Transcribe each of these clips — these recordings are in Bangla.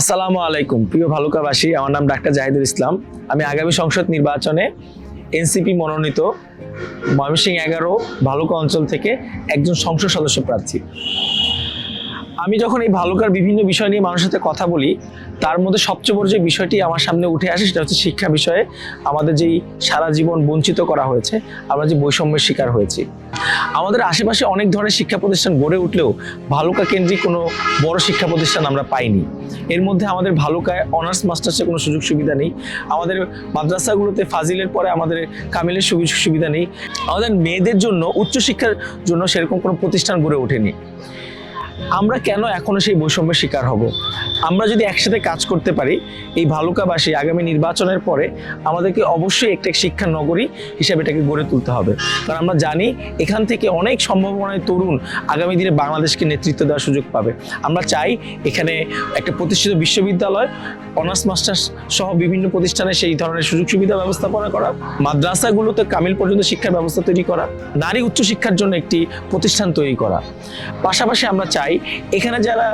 আসসালামু আলাইকুম, প্রিয় ভালুকাবাসী, আমার নাম ডাক্তার জাহিদুল ইসলাম। আমি আগামী সংসদ নির্বাচনে এনসিপি মনোনীত ময়মনসিংহ এগারো ভালুকা অঞ্চল থেকে একজন সংসদ সদস্য প্রার্থী। আমি যখন এই ভালুকার বিভিন্ন বিষয় নিয়ে মানুষের সাথে কথা বলি, তার মধ্যে সবচেয়ে বড় যে বিষয়টি আমার সামনে উঠে আসে সেটা হচ্ছে শিক্ষা বিষয়ে আমাদের যেই সারা জীবন বঞ্চিত করা হয়েছে, আমরা যে বৈষম্যের শিকার হয়েছি। আমাদের আশেপাশে অনেক ধরনের শিক্ষা প্রতিষ্ঠান গড়ে উঠলেও ভালুকা কেন্দ্রিক কোনো বড় শিক্ষা প্রতিষ্ঠান আমরা পাইনি। এর মধ্যে আমাদের ভালুকায় অনার্স, মাস্টার্সের কোনো সুযোগ সুবিধা নেই। আমাদের মাদ্রাসাগুলোতে ফাজিলের পরে আমাদের কামিলের সুযোগ সুবিধা নেই। আমাদের মেয়েদের জন্য উচ্চশিক্ষার জন্য সেরকম কোনো প্রতিষ্ঠান গড়ে ওঠেনি। আমরা কেন এখনও সেই বৈষম্যের শিকার হব? আমরা যদি একসাথে কাজ করতে পারি, এই ভালুকাবাসী আগামী নির্বাচনের পরে আমাদেরকে অবশ্যই একটা শিক্ষা নগরী হিসাবে এটাকে গড়ে তুলতে হবে। কারণ আমরা জানি এখান থেকে অনেক সম্ভাবনায় তরুণ আগামী দিনে বাংলাদেশকে নেতৃত্ব দেওয়ার সুযোগ পাবে। আমরা চাই এখানে একটা প্রতিষ্ঠিত বিশ্ববিদ্যালয়, অনার্স, মাস্টার্স সহ বিভিন্ন প্রতিষ্ঠানে সেই ধরনের সুযোগ সুবিধা ব্যবস্থাপনা করা মাদ্রাসাগুলোতে কামিল পর্যন্ত শিক্ষার ব্যবস্থা তৈরি করা, নারী উচ্চশিক্ষার জন্য একটি প্রতিষ্ঠান তৈরি করা। পাশাপাশি আমরা চাই। এখানে যারা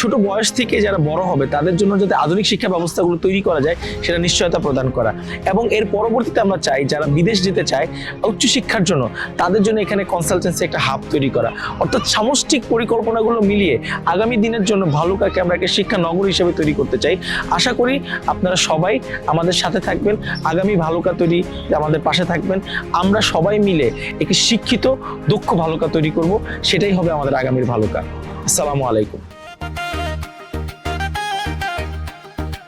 ছোট বয়স থেকে যারা বড় হবে, তাদের জন্য যাতে আধুনিক শিক্ষা ব্যবস্থাগুলো তৈরি করা যায়, সেটা নিশ্চয়তা প্রদান করা। এবং এর পরবর্তীতে আমরা চাই, যারা বিদেশ যেতে চায়, উচ্চশিক্ষার জন্য, তাদের জন্য এখানে কনসালটেন্সি একটা হাব তৈরি করা। অর্থাৎ সামষ্টিক পরিকল্পনাগুলো মিলিয়ে আগামী দিনের জন্য ভালুকাকে আমরা একটা শিক্ষা নগর হিসেবে তৈরি করতে চাই। আশা করি আপনারা সবাই আমাদের সাথে থাকবেন, আগামী ভালুকা তৈরি আমাদের পাশে থাকবেন। আমরা সবাই মিলে একটি শিক্ষিত, দক্ষ ভালুকা তৈরি করব, সেটাই হবে আমাদের আগামীর ভালুকা। আসসালামু আলাইকুম।